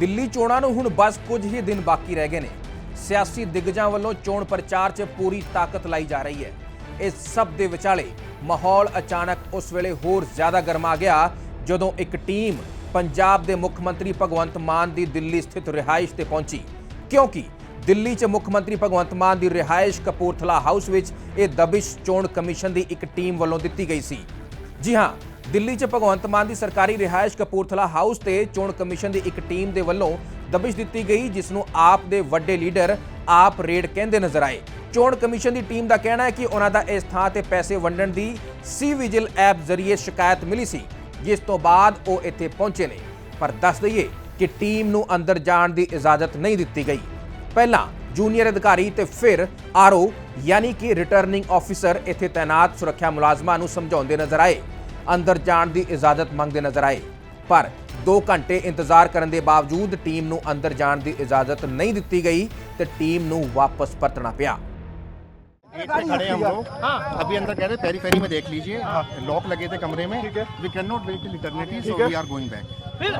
ਦਿੱਲੀ ਚੋਣਾਂ ਨੂੰ ਹੁਣ ਬਸ ਕੁਝ ਹੀ ਦਿਨ ਬਾਕੀ ਰਹਿ ਗਏ ਨੇ। ਸਿਆਸੀ ਦਿਗਜਾਂ ਵੱਲੋਂ ਚੋਣ ਪ੍ਰਚਾਰ 'ਚ ਪੂਰੀ ਤਾਕਤ ਲਾਈ ਜਾ ਰਹੀ ਹੈ। ਇਸ ਸਭ ਦੇ ਵਿਚਾਲੇ ਮਾਹੌਲ ਅਚਾਨਕ ਉਸ ਵੇਲੇ ਹੋਰ ਜ਼ਿਆਦਾ ਗਰਮਾ ਗਿਆ, ਜਦੋਂ ਇੱਕ ਟੀਮ ਪੰਜਾਬ ਦੇ ਮੁੱਖ ਮੰਤਰੀ ਭਗਵੰਤ ਮਾਨ ਦੀ ਦਿੱਲੀ ਸਥਿਤ ਰਿਹਾਇਸ਼ ਤੇ ਪਹੁੰਚੀ। ਕਿਉਂਕਿ ਦਿੱਲੀ 'ਚ ਮੁੱਖ ਮੰਤਰੀ ਭਗਵੰਤ ਮਾਨ ਦੀ ਰਿਹਾਇਸ਼ ਕਪੂਰਥਲਾ ਹਾਊਸ ਵਿੱਚ ਇਹ ਦਬਿਸ਼ ਚੋਣ ਕਮਿਸ਼ਨ ਦੀ ਇੱਕ ਟੀਮ ਵੱਲੋਂ ਦਿੱਤੀ ਗਈ ਸੀ। ਜੀ ਹਾਂ ਦਿੱਲੀ 'ਚ ਭਗਵੰਤ ਮਾਨ ਦੀ ਸਰਕਾਰੀ ਰਿਹਾਇਸ਼ ਕਪੂਰਥਲਾ ਹਾਊਸ ਤੇ ਚੋਣ ਕਮਿਸ਼ਨ ਦੀ ਇੱਕ ਟੀਮ ਦੇ ਵੱਲੋਂ ਦਬਿਸ਼ ਦਿੱਤੀ ਗਈ, ਜਿਸ ਨੂੰ ਆਪ ਦੇ ਵੱਡੇ ਲੀਡਰ ਆਪ ਰੇਡ ਕਹਿੰਦੇ ਨਜ਼ਰ ਆਏ। ਚੋਣ ਕਮਿਸ਼ਨ ਦੀ ਟੀਮ ਦਾ ਕਹਿਣਾ ਹੈ ਕਿ ਉਹਨਾਂ ਦਾ ਇਸ ਥਾਂ ਤੇ ਪੈਸੇ ਵੰਡਣ ਦੀ ਸੀ ਵਿਜਿਲ ਐਪ ਜ਼ਰੀਏ ਸ਼ਿਕਾਇਤ ਮਿਲੀ ਸੀ, ਜਿਸ ਤੋਂ ਬਾਅਦ ਉਹ ਇੱਥੇ ਪਹੁੰਚੇ ਨੇ। ਪਰ ਦੱਸ ਦਈਏ ਕਿ ਟੀਮ ਨੂੰ ਅੰਦਰ ਜਾਣ ਦੀ ਇਜਾਜ਼ਤ ਨਹੀਂ ਦਿੱਤੀ ਗਈ। ਪਹਿਲਾਂ ਜੂਨੀਅਰ ਅਧਿਕਾਰੀ ਤੇ ਫਿਰ ਆਰਓ, ਯਾਨੀ ਕਿ ਰਿਟਰਨਿੰਗ ਆਫੀਸਰ ਇੱਥੇ ਤਾਇਨਾਤ ਸੁਰੱਖਿਆ ਮੁਲਾਜ਼ਮਾਂ ਨੂੰ ਸਮਝਾਉਂਦੇ ਨਜ਼ਰ ਆਏ। ਅੰਦਰ ਜਾਣ ਦੀ ਇਜਾਜ਼ਤ ਮੰਗਦੇ ਨਜ਼ਰ ਆਏ ਪਰ 2 ਘੰਟੇ ਇੰਤਜ਼ਾਰ ਕਰਨ ਦੇ ਬਾਵਜੂਦ ਟੀਮ ਨੂੰ ਅੰਦਰ ਜਾਣ ਦੀ ਇਜਾਜ਼ਤ ਨਹੀਂ ਦਿੱਤੀ ਗਈ ਤੇ ਟੀਮ ਨੂੰ ਵਾਪਸ ਪਰਤਣਾ ਪਿਆ गेट पे खड़े हैं हम लोग अभी अंदर कह रहे पेरी फेरी में देख लीजिए लॉक लगे थे कमरे में we can not wait till eternity so we are going back फिर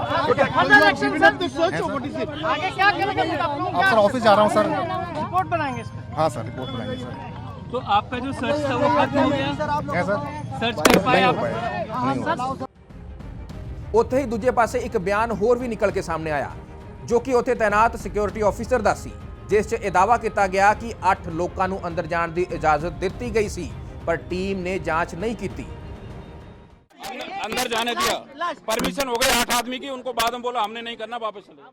फर्दर एक्शन सर आगे क्या करेंगे फिर आप लोग अब सर ऑफिस जा रहा हूँ सर रिपोर्ट बनाएंगे इस पर हाँ सर रिपोर्ट बनाएंगे सर तो आपका जो सर्च था वो खत्म हो गया है सर सर्च कर पाए नहीं हो आप पाया नहीं हो पाया ਉੱਥੇ ਹੀ ਦੂਜੇ ਪਾਸੇ ਇੱਕ ਬਿਆਨ ਹੋਰ ਵੀ ਨਿਕਲ ਕੇ ਸਾਹਮਣੇ ਆਇਆ ਜੋ ਕਿ ਉੱਥੇ ਤਾਇਨਾਤ ਸਿਕਿਉਰਿਟੀ ਆਫੀਸਰ ਦਾ ਸੀ ਜਿਸ 'ਚ ਇਹ ਦਾਅਵਾ ਕੀਤਾ ਗਿਆ ਕਿ 8 ਲੋਕਾਂ ਨੂੰ ਅੰਦਰ ਜਾਣ ਦੀ ਇਜਾਜ਼ਤ ਦਿੱਤੀ ਗਈ ਸੀ ਪਰ ਟੀਮ ਨੇ ਜਾਂਚ ਨਹੀਂ ਕੀਤੀ अंदर जाने दिया परमिशन हो गई आठ आदमी की उनको बाद में बोला हमने नहीं करना वापस चले जाओ।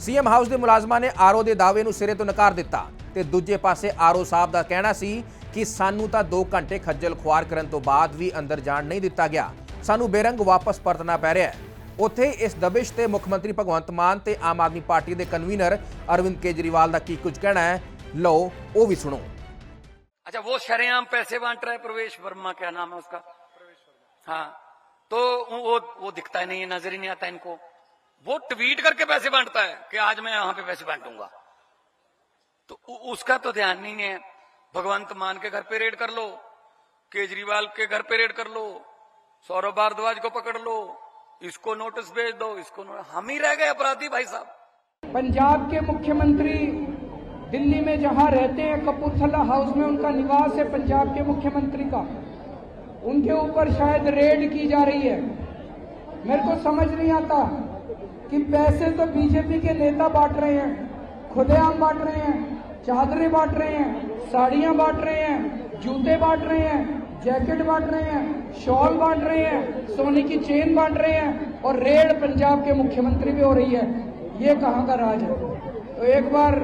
ਸੀਐਮ ਹਾਊਸ ਦੇ ਮੁਲਾਜ਼ਮਾਂ ਨੇ ਆਰਓ ਦੇ ਦਾਅਵੇ ਨੂੰ ਸਿਰੇ ਤੋਂ ਨਕਾਰ ਦਿੱਤਾ ਤੇ ਦੂਜੇ ਪਾਸੇ ਆਰਓ ਸਾਹਿਬ ਦਾ ਕਹਿਣਾ ਸੀ ਕਿ ਸਾਨੂੰ ਤਾਂ 2 ਘੰਟੇ ਖੱਜਲ ਖੁਆਰ ਕਰਨ ਤੋਂ ਬਾਅਦ ਵੀ ਅੰਦਰ ਜਾਣ ਨਹੀਂ ਦਿੱਤਾ ਗਿਆ ਸਾਨੂੰ ਬੇਰੰਗ ਵਾਪਸ ਪਰਤਣਾ ਪੈ ਰਿਹਾ ਹੈ ਉੱਥੇ ਹੀ ਇਸ ਦਬਿਸ਼ ਤੇ ਮੁੱਖ ਮੰਤਰੀ ਭਗਵੰਤ ਮਾਨ ਤੇ ਆਮ ਆਦਮੀ ਪਾਰਟੀ ਦੇ ਕਨਵੀਨਰ ਅਰਵਿੰਦ ਕੇਜਰੀਵਾਲ ਦਾ ਕੀ ਕੁਝ ਕਹਿਣਾ ਹੈ ਲਓ ਉਹ ਵੀ ਸੁਣੋ अच्छा वो शरेआम पैसे बांट रहा है प्रवेश वर्मा क्या नाम है उसका हाँ तो वो वो दिखता ही नहीं है नजर ही नहीं आता इनको वो ट्वीट करके पैसे बांटता है कि आज मैं यहां पे पैसे बांटूंगा तो उ- उसका तो ध्यान नहीं है भगवंत मान के घर पे रेड कर लो, केजरीवाल के घर पे रेड कर लो, सौरभ भारद्वाज को पकड़ लो, इसको नोटिस भेज दो, इसको हम ही रह गए अपराधी भाई साहब। पंजाब के मुख्यमंत्री दिल्ली में जहाँ रहते हैं, कपूरथला हाउस में उनका निवास है पंजाब के मुख्यमंत्री का। उनके ऊपर शायद रेड की जा रही है। मेरे को समझ नहीं आता कि पैसे तो बीजेपी के नेता बांट रहे हैं, खुलेआम बांट रहे हैं। चादरें बांट रहे हैं साड़ियां बांट रहे हैं जूते बांट रहे हैं जैकेट बांट रहे हैं शॉल बांट रहे हैं सोने की चेन बांट रहे हैं और रेड पंजाब के मुख्यमंत्री भी हो रही है ये कहाँ का राज है तो एक बार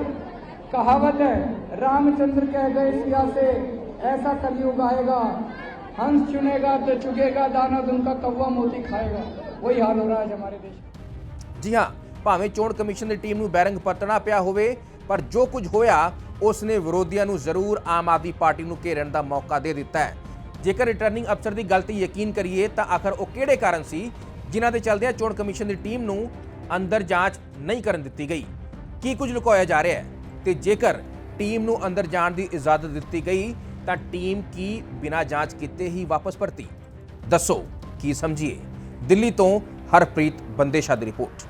कहावत है रामचंद्र कह गए सिया से ऐसा कलयुग आएगा हंस चुनेगा तो चुगेगा दाना उनका कौवा मोती खाएगा वही हाल हो रहा है हमारे देश में ਜੀ ਹਾਂ ਭਾਵੇਂ ਚੋਣ ਕਮਿਸ਼ਨ ਦੀ ਟੀਮ ਨੂੰ ਬੈਰੰਗ ਪਰਤਣਾ ਪਿਆ ਹੋਵੇ ਪਰ ਜੋ ਕੁਝ ਹੋਇਆ ਉਸ ਨੇ ਵਿਰੋਧੀਆਂ ਨੂੰ ਜ਼ਰੂਰ ਆਮ ਆਦਮੀ ਪਾਰਟੀ ਨੂੰ ਘੇਰਨ ਦਾ ਮੌਕਾ ਦੇ ਦਿੱਤਾ ਹੈ। ਜੇਕਰ ਰਿਟਰਨਿੰਗ ਅਫਸਰ ਦੀ ਗਲਤੀ ਯਕੀਨ ਕਰੀਏ, ਤਾਂ ਆਖਰ ਉਹ ਕਿਹੜੇ ਕਾਰਨ ਸੀ, ਜਿਨ੍ਹਾਂ ਦੇ ਚਲਦਿਆਂ ਚੋਣ ਕਮਿਸ਼ਨ ਦੀ ਟੀਮ ਨੂੰ ਅੰਦਰ ਜਾਂਚ ਨਹੀਂ ਕਰਨ ਦਿੱਤੀ ਗਈ? ਕੀ ਕੁਝ ਲੁਕਾਇਆ ਜਾ ਰਿਹਾ ਹੈ? ਤੇ ਜੇਕਰ ਟੀਮ ਨੂੰ ਅੰਦਰ ਜਾਣ ਦੀ ਇਜਾਜ਼ਤ ਦਿੱਤੀ ਗਈ, ਤਾਂ ਟੀਮ ਕੀ ਬਿਨਾਂ ਜਾਂਚ ਕੀਤੇ ਹੀ ਵਾਪਸ ਪਰਤੀ? ਦੱਸੋ, ਕੀ ਸਮਝੀਏ? ਦਿੱਲੀ ਤੋਂ ਹਰਪ੍ਰੀਤ ਬੰਦੇਸ਼ਾ ਦੀ ਰਿਪੋਰਟ।